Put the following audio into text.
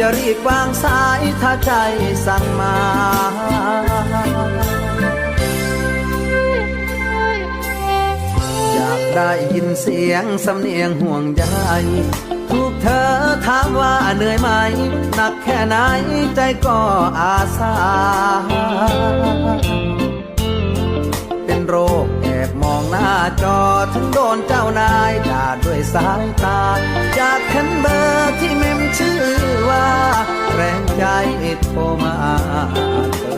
อย่ารีบวางสายถ้าใจสั่งมาอยากได้ยินเสียงสำเนียงห่วงใยถูกเธอถามว่าเหนื่อยไหมหนักแค่ไหนใจก็อาสา เป็นโรคแอบมองหน้าจอถึงโดนเจ้านายด่าด้วยสายตาอยากเห็นเบอร์ ที่เมมชื่อว่าแรงใจโทรมาเติม